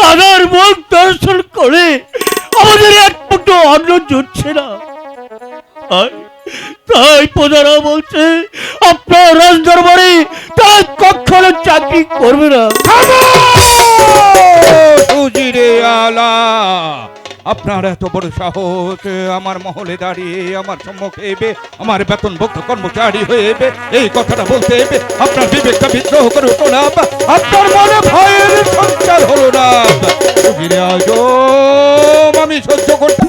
রাধার মুখ দর্শন করে আমাদের এক ফুটো অন্ন জুটছে না। তাই প্রজারা বলছে, আপনার রাজ দরবারে তাই কখনো চাকরি করবে না। সুজিরে আলা। আপনার এত বড় সাহস, আমার মহলে দাঁড়িয়ে আমার সম্মুখে এবে, আমার বেতন ভক্ত কর্মচারী হয়ে এই কথাটা বলতে এবে, আপনার বিবেকটা বিদ্রোহ করে উঠো না আপনার মনে ভয়ের সঞ্চার হলো না আমি সহ্য করতে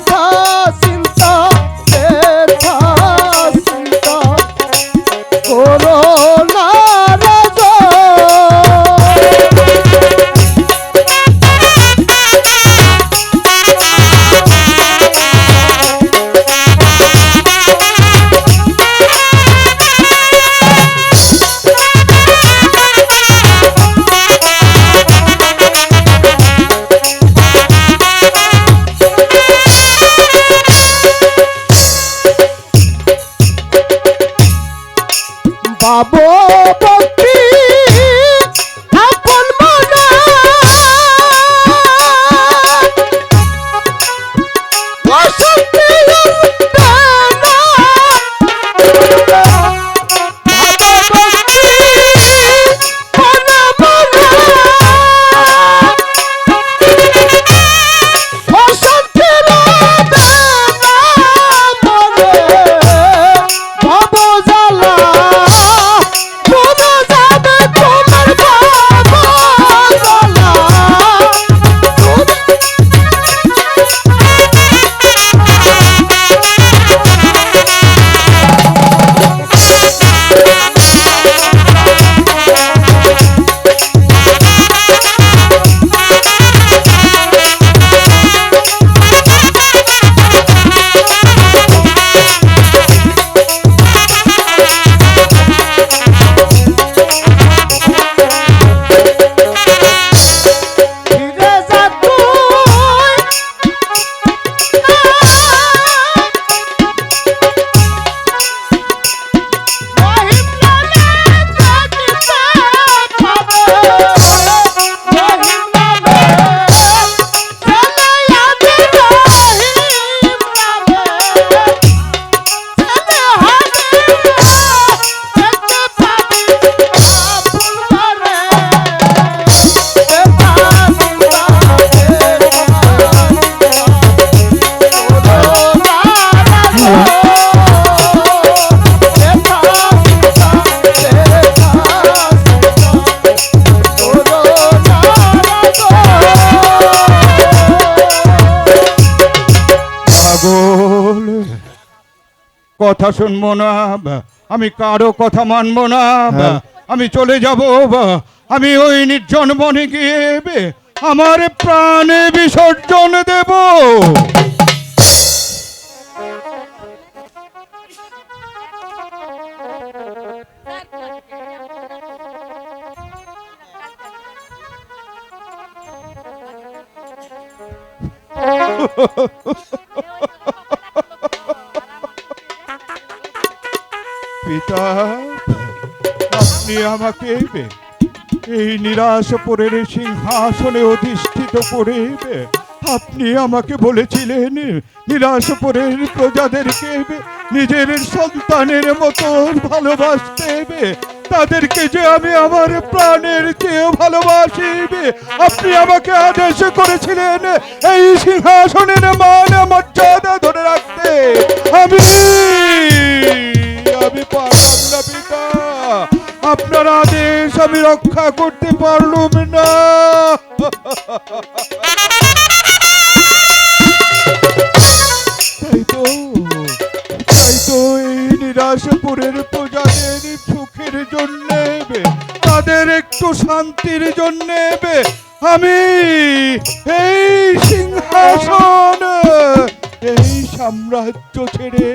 বাবু ভক্তি কথা শুনব না আমি কারও কথা মানবো না হ্যাঁ। আমি চলে যাব আমি ওই নির্জন বনে গিয়ে আমার প্রাণে বিসর্জন দেব আপনি আমাকে এই সিংহাসনে অধিষ্ঠিত করে আপনি আমাকে বলেছিলেন প্রজাদেরকে নিজের সন্তানের মতো ভালোবাসতে তাদেরকে যে আমি আমার প্রাণের চেয়েও ভালোবাসি আপনি আমাকে আদেশ করেছিলেন, এই সিংহাসনের মান, মর্যাদা ধরে রাখতে। আমি আপনার আদেশ আমি রক্ষা করতে পারলুম না। তাই তো তাই তো নিরাশপুরের প্রজাদের সুখের জন্য তাদের একটু শান্তির জন্য আমি এই সিংহাসন, এই সাম্রাজ্য ছেড়ে